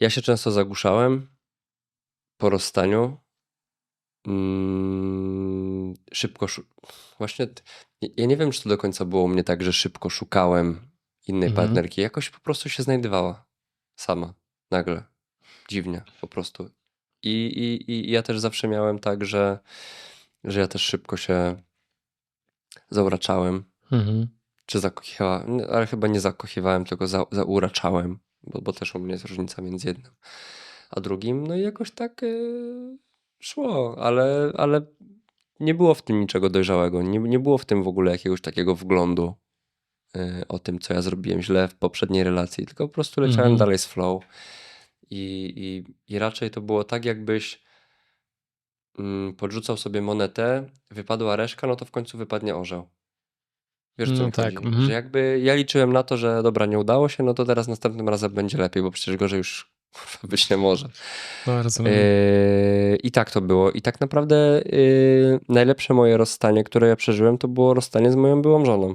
Ja się często zagłuszałem po rozstaniu. Mm, szybko właśnie ja nie wiem, czy to do końca było u mnie tak, że szybko szukałem innej Mhm. partnerki. Jakoś po prostu się znajdowała sama, nagle, dziwnie po prostu. I, i, i ja też zawsze miałem tak, że, że ja też szybko się zauraczałem, Mhm. czy zakochiwałem, ale chyba nie zakochiwałem, tylko za, zauraczałem, bo, bo też u mnie jest różnica między jednym a drugim. No i jakoś tak yy, szło, ale, ale nie było w tym niczego dojrzałego. Nie, nie było w tym w ogóle jakiegoś takiego wglądu yy, o tym, co ja zrobiłem źle w poprzedniej relacji, tylko po prostu leciałem Mhm. dalej z flow. I, i, I raczej to było tak, jakbyś mm, podrzucał sobie monetę, wypadła reszka, no to w końcu wypadnie orzeł. Wiesz, co No tak, mhm. Że jakby ja liczyłem na to, że dobra, nie udało się, no to teraz następnym razem będzie lepiej, bo przecież gorzej już być nie może. No, rozumiem. Yy, I tak to było. I tak naprawdę yy, najlepsze moje rozstanie, które ja przeżyłem, to było rozstanie z moją byłą żoną.